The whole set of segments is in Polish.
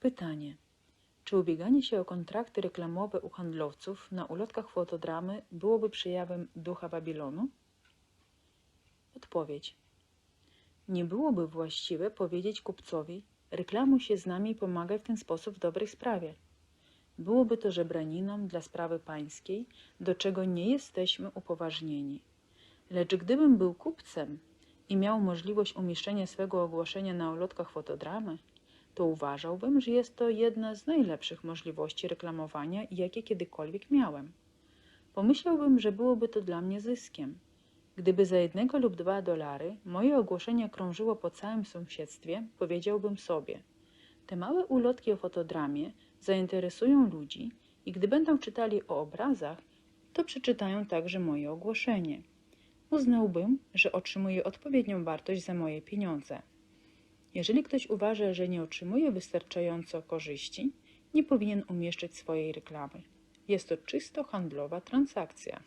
Pytanie. Czy ubieganie się o kontrakty reklamowe u handlowców na ulotkach fotodramy byłoby przejawem ducha Babilonu? Odpowiedź. Nie byłoby właściwe powiedzieć kupcowi, reklamuj się z nami i pomagaj w ten sposób w dobrej sprawie. Byłoby to żebraniną dla sprawy pańskiej, do czego nie jesteśmy upoważnieni. Lecz gdybym był kupcem i miał możliwość umieszczenia swego ogłoszenia na ulotkach fotodramy, to uważałbym, że jest to jedna z najlepszych możliwości reklamowania, jakie kiedykolwiek miałem. Pomyślałbym, że byłoby to dla mnie zyskiem. Gdyby za jednego lub dwa dolary moje ogłoszenie krążyło po całym sąsiedztwie, powiedziałbym sobie: Te małe ulotki o fotodramie zainteresują ludzi i gdy będą czytali o obrazach, to przeczytają także moje ogłoszenie. Uznałbym, że otrzymuję odpowiednią wartość za moje pieniądze. Jeżeli ktoś uważa, że nie otrzymuje wystarczająco korzyści, nie powinien umieszczać swojej reklamy. Jest to czysto handlowa transakcja.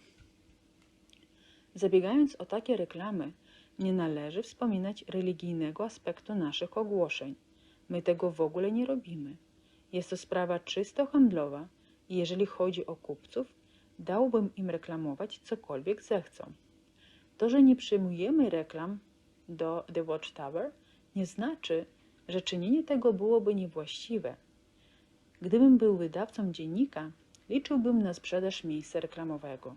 Zabiegając o takie reklamy, nie należy wspominać religijnego aspektu naszych ogłoszeń. My tego w ogóle nie robimy. Jest to sprawa czysto handlowa i jeżeli chodzi o kupców, dałbym im reklamować cokolwiek zechcą. To, że nie przyjmujemy reklam do The Watchtower, nie znaczy, że czynienie tego byłoby niewłaściwe. Gdybym był wydawcą dziennika, liczyłbym na sprzedaż miejsca reklamowego.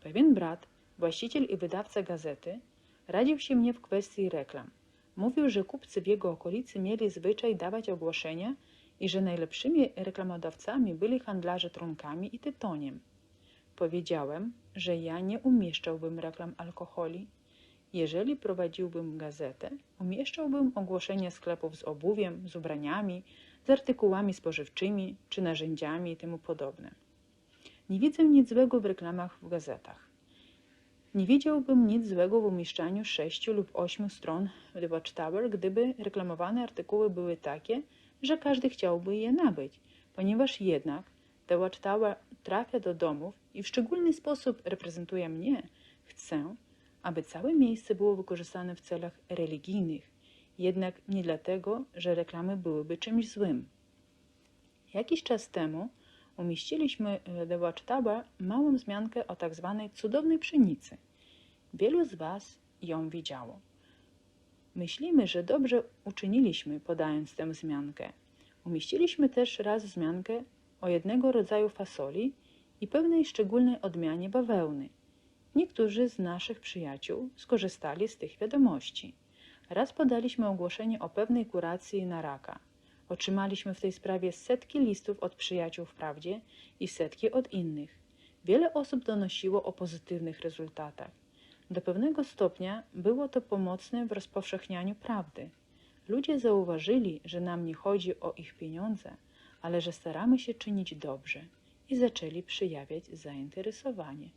Pewien brat, właściciel i wydawca gazety, radził się mnie w kwestii reklam. Mówił, że kupcy w jego okolicy mieli zwyczaj dawać ogłoszenia i że najlepszymi reklamodawcami byli handlarze trunkami i tytoniem. Powiedziałem, że ja nie umieszczałbym reklam alkoholi. Jeżeli prowadziłbym gazetę, umieszczałbym ogłoszenia sklepów z obuwiem, z ubraniami, z artykułami spożywczymi czy narzędziami i tym podobne. Nie widzę nic złego w reklamach w gazetach. Nie widziałbym nic złego w umieszczaniu sześciu lub ośmiu stron The Watchtower, gdyby reklamowane artykuły były takie, że każdy chciałby je nabyć, ponieważ jednak The Watchtower trafia do domów i w szczególny sposób reprezentuje mnie, chcę, aby całe miejsce było wykorzystane w celach religijnych, jednak nie dlatego, że reklamy byłyby czymś złym. Jakiś czas temu umieściliśmy w The Watchtower małą wzmiankę o tak zwanej cudownej pszenicy. Wielu z Was ją widziało. Myślimy, że dobrze uczyniliśmy, podając tę wzmiankę. Umieściliśmy też raz wzmiankę o jednego rodzaju fasoli i pewnej szczególnej odmianie bawełny. Niektórzy z naszych przyjaciół skorzystali z tych wiadomości. Raz podaliśmy ogłoszenie o pewnej kuracji na raka. Otrzymaliśmy w tej sprawie setki listów od przyjaciół wprawdzie i setki od innych. Wiele osób donosiło o pozytywnych rezultatach. Do pewnego stopnia było to pomocne w rozpowszechnianiu prawdy. Ludzie zauważyli, że nam nie chodzi o ich pieniądze, ale że staramy się czynić dobrze i zaczęli przejawiać zainteresowanie.